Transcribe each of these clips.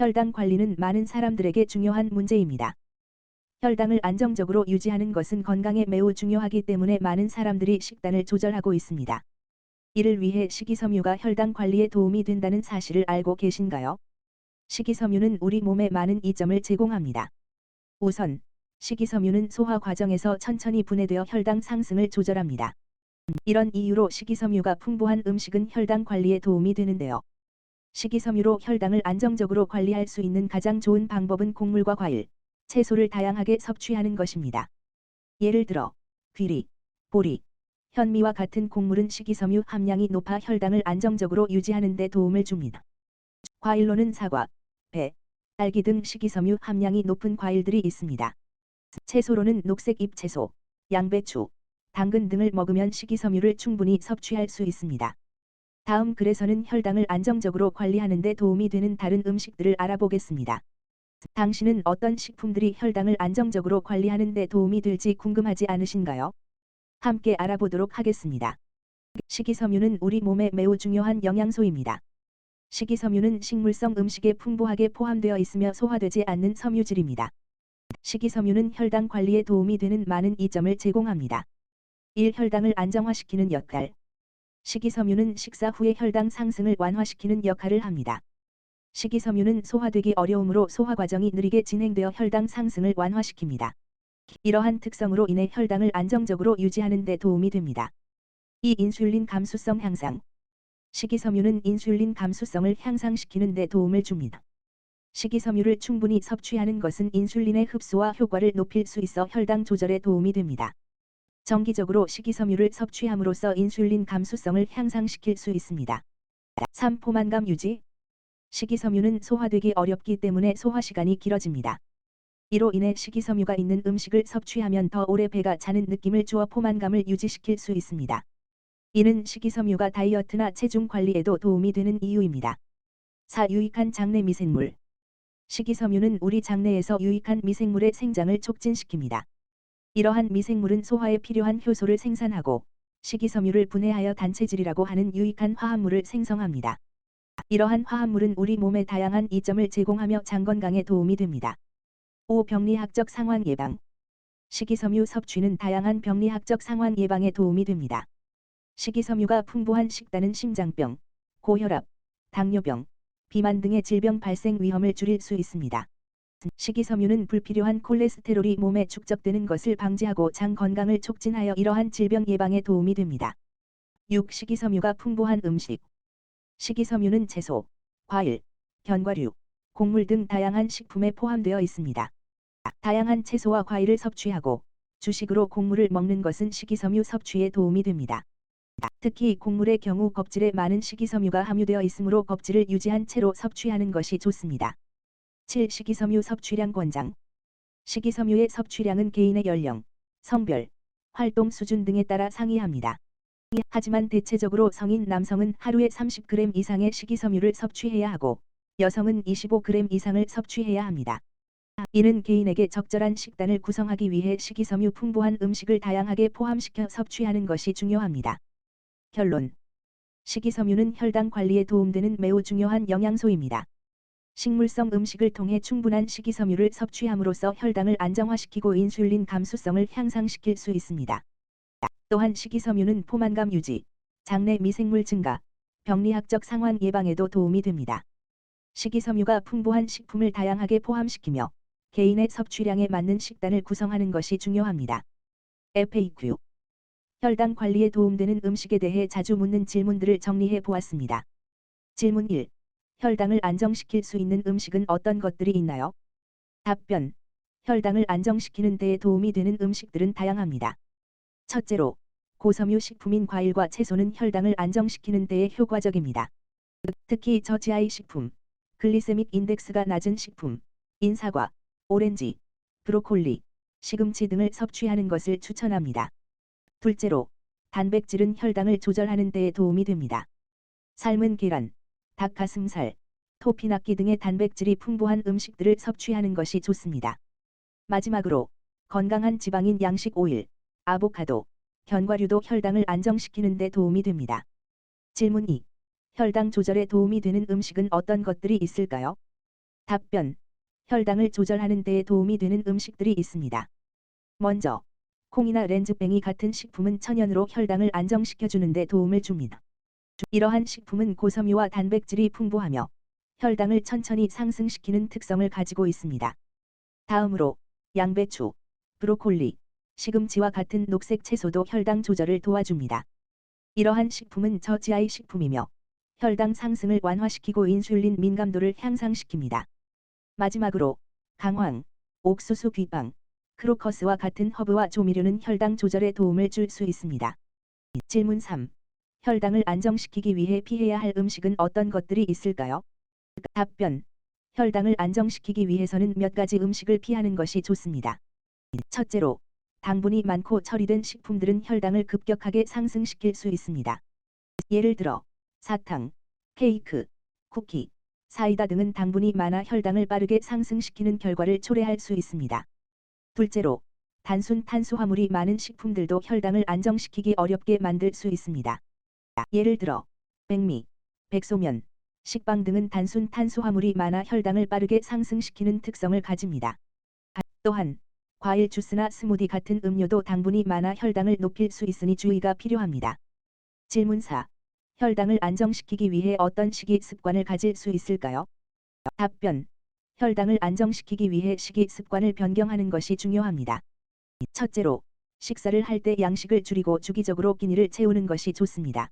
혈당 관리는 많은 사람들에게 중요한 문제입니다. 혈당을 안정적으로 유지하는 것은 건강에 매우 중요하기 때문에 많은 사람들이 식단을 조절하고 있습니다. 이를 위해 식이섬유가 혈당 관리에 도움이 된다는 사실을 알고 계신가요? 식이섬유는 우리 몸에 많은 이점을 제공합니다. 우선, 식이섬유는 소화 과정에서 천천히 분해되어 혈당 상승을 조절합니다. 이런 이유로 식이섬유가 풍부한 음식은 혈당 관리에 도움이 되는데요. 식이섬유로 혈당을 안정적으로 관리할 수 있는 가장 좋은 방법은 곡물과 과일, 채소를 다양하게 섭취하는 것입니다. 예를 들어 귀리, 보리, 현미와 같은 곡물은 식이섬유 함량이 높아 혈당을 안정적으로 유지하는 데 도움을 줍니다. 과일로는 사과, 배, 딸기 등 식이섬유 함량이 높은 과일들이 있습니다. 채소로는 녹색 잎채소, 양배추, 당근 등을 먹으면 식이섬유를 충분히 섭취할 수 있습니다. 다음 글에서는 혈당을 안정적으로 관리하는 데 도움이 되는 다른 음식들을 알아보겠습니다. 당신은 어떤 식품들이 혈당을 안정적으로 관리하는 데 도움이 될지 궁금하지 않으신가요? 함께 알아보도록 하겠습니다. 식이섬유는 우리 몸에 매우 중요한 영양소입니다. 식이섬유는 식물성 음식에 풍부하게 포함되어 있으며 소화되지 않는 섬유질입니다. 식이섬유는 혈당 관리에 도움이 되는 많은 이점을 제공합니다. 1. 혈당을 안정화시키는 역할 식이섬유는 식사 후의 혈당 상승을 완화시키는 역할을 합니다. 식이섬유는 소화되기 어려우므로 소화 과정이 느리게 진행되어 혈당 상승을 완화시킵니다. 이러한 특성으로 인해 혈당을 안정적으로 유지하는 데 도움이 됩니다. 이 인슐린 감수성 향상 식이섬유는 인슐린 감수성을 향상시키는 데 도움을 줍니다. 식이섬유를 충분히 섭취하는 것은 인슐린의 흡수와 효과를 높일 수 있어 혈당 조절에 도움이 됩니다. 정기적으로 식이섬유를 섭취함으로써 인슐린 감수성을 향상시킬 수 있습니다. 3. 포만감 유지 식이섬유는 소화되기 어렵기 때문에 소화 시간이 길어집니다. 이로 인해 식이섬유가 있는 음식을 섭취하면 더 오래 배가 차는 느낌을 주어 포만감을 유지시킬 수 있습니다. 이는 식이섬유가 다이어트나 체중 관리에도 도움이 되는 이유입니다. 4. 유익한 장내 미생물 식이섬유는 우리 장내에서 유익한 미생물의 생장을 촉진시킵니다. 이러한 미생물은 소화에 필요한 효소를 생산하고 식이섬유를 분해하여 단체질이라고 하는 유익한 화합물을 생성합니다. 이러한 화합물은 우리 몸에 다양한 이점을 제공하며 장 건강에 도움이 됩니다. 5. 병리학적 상환 예방 식이섬유 섭취는 다양한 병리학적 상환 예방에 도움이 됩니다. 식이섬유가 풍부한 식단은 심장병, 고혈압, 당뇨병, 비만 등의 질병 발생 위험을 줄일 수 있습니다. 식이섬유는 불필요한 콜레스테롤이 몸에 축적되는 것을 방지하고 장 건강을 촉진하여 이러한 질병 예방에 도움이 됩니다. 6. 식이섬유가 풍부한 음식 식이섬유는 채소, 과일, 견과류, 곡물 등 다양한 식품에 포함되어 있습니다. 다양한 채소와 과일을 섭취하고 주식으로 곡물을 먹는 것은 식이섬유 섭취에 도움이 됩니다. 특히 곡물의 경우 껍질에 많은 식이섬유가 함유되어 있으므로 껍질을 유지한 채로 섭취하는 것이 좋습니다. 7. 식이섬유 섭취량 권장 식이섬유의 섭취량은 개인의 연령, 성별, 활동 수준 등에 따라 상이합니다. 하지만 대체적으로 성인 남성은 하루에 30g 이상의 식이섬유를 섭취해야 하고 여성은 25g 이상을 섭취해야 합니다. 이는 개인에게 적절한 식단을 구성하기 위해 식이섬유 풍부한 음식을 다양하게 포함시켜 섭취하는 것이 중요합니다. 결론 식이섬유는 혈당 관리에 도움되는 매우 중요한 영양소입니다. 식물성 음식을 통해 충분한 식이섬유를 섭취함으로써 혈당을 안정화시키고 인슐린 감수성을 향상시킬 수 있습니다. 또한 식이섬유는 포만감 유지, 장내 미생물 증가, 병리학적 상환 예방에도 도움이 됩니다. 식이섬유가 풍부한 식품을 다양하게 포함시키며 개인의 섭취량에 맞는 식단을 구성하는 것이 중요합니다. FAQ 혈당 관리에 도움되는 음식에 대해 자주 묻는 질문들을 정리해 보았습니다. 질문 1. 혈당을 안정시킬 수 있는 음식은 어떤 것들이 있나요? 답변. 혈당을 안정시키는 데에 도움이 되는 음식들은 다양합니다. 첫째로, 고섬유 식품인 과일과 채소는 혈당을 안정시키는 데에 효과적입니다. 특히 저지아이 식품, 글리세믹 인덱스가 낮은 식품, 인사과, 오렌지, 브로콜리, 시금치 등을 섭취하는 것을 추천합니다. 둘째로, 단백질은 혈당을 조절하는 데에 도움이 됩니다. 삶은 계란, 닭가슴살, 토피낙기 등의 단백질이 풍부한 음식들을 섭취하는 것이 좋습니다. 마지막으로, 건강한 지방인 양식 오일, 아보카도, 견과류도 혈당을 안정시키는 데 도움이 됩니다. 질문 2. 혈당 조절에 도움이 되는 음식은 어떤 것들이 있을까요? 답변. 혈당을 조절하는 데에 도움이 되는 음식들이 있습니다. 먼저, 콩이나 렌즈뱅이 같은 식품은 천연으로 혈당을 안정시켜주는 데 도움을 줍니다. 이러한 식품은 고섬유와 단백질이 풍부하며 혈당을 천천히 상승시키는 특성을 가지고 있습니다. 다음으로 양배추, 브로콜리, 시금치와 같은 녹색 채소도 혈당 조절을 도와줍니다. 이러한 식품은 저지하의 식품이며 혈당 상승을 완화시키고 인슐린 민감도를 향상시킵니다. 마지막으로 강황, 옥수수 귀빵, 크로커스와 같은 허브와 조미료는 혈당 조절에 도움을 줄 수 있습니다. 질문 3. 혈당을 안정시키기 위해 피해야 할 음식은 어떤 것들이 있을까요? 답변. 혈당을 안정시키기 위해서는 몇 가지 음식을 피하는 것이 좋습니다. 첫째로, 당분이 많고 처리된 식품들은 혈당을 급격하게 상승시킬 수 있습니다. 예를 들어, 사탕, 케이크, 쿠키, 사이다 등은 당분이 많아 혈당을 빠르게 상승시키는 결과를 초래할 수 있습니다. 둘째로, 단순 탄수화물이 많은 식품들도 혈당을 안정시키기 어렵게 만들 수 있습니다. 예를 들어, 백미, 백소면, 식빵 등은 단순 탄수화물이 많아 혈당을 빠르게 상승시키는 특성을 가집니다. 또한, 과일 주스나 스무디 같은 음료도 당분이 많아 혈당을 높일 수 있으니 주의가 필요합니다. 질문 4. 혈당을 안정시키기 위해 어떤 식이 습관을 가질 수 있을까요? 답변. 혈당을 안정시키기 위해 식이 습관을 변경하는 것이 중요합니다. 첫째로, 식사를 할 때 양식을 줄이고 주기적으로 끼니를 채우는 것이 좋습니다.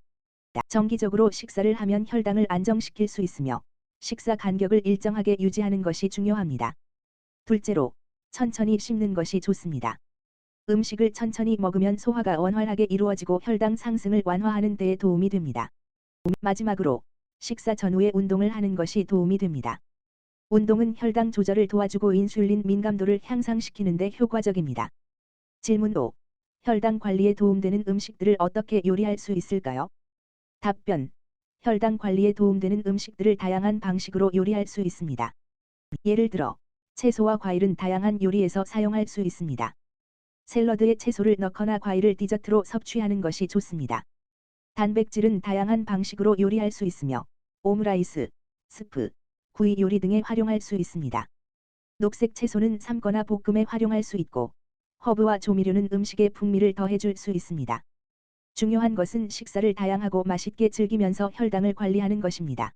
정기적으로 식사를 하면 혈당을 안정시킬 수 있으며 식사 간격을 일정하게 유지하는 것이 중요합니다. 둘째로, 천천히 씹는 것이 좋습니다. 음식을 천천히 먹으면 소화가 원활하게 이루어지고 혈당 상승을 완화하는 데에 도움이 됩니다. 마지막으로, 식사 전후에 운동을 하는 것이 도움이 됩니다. 운동은 혈당 조절을 도와주고 인슐린 민감도를 향상시키는 데 효과적입니다. 질문 5. 혈당 관리에 도움되는 음식들을 어떻게 요리할 수 있을까요? 답변. 혈당 관리에 도움되는 음식들을 다양한 방식으로 요리할 수 있습니다. 예를 들어, 채소와 과일은 다양한 요리에서 사용할 수 있습니다. 샐러드에 채소를 넣거나 과일을 디저트로 섭취하는 것이 좋습니다. 단백질은 다양한 방식으로 요리할 수 있으며 오므라이스, 스프, 구이 요리 등에 활용할 수 있습니다. 녹색 채소는 삶거나 볶음에 활용할 수 있고 허브와 조미료는 음식에 풍미를 더해줄 수 있습니다. 중요한 것은 식사를 다양하고 맛있게 즐기면서 혈당을 관리하는 것입니다.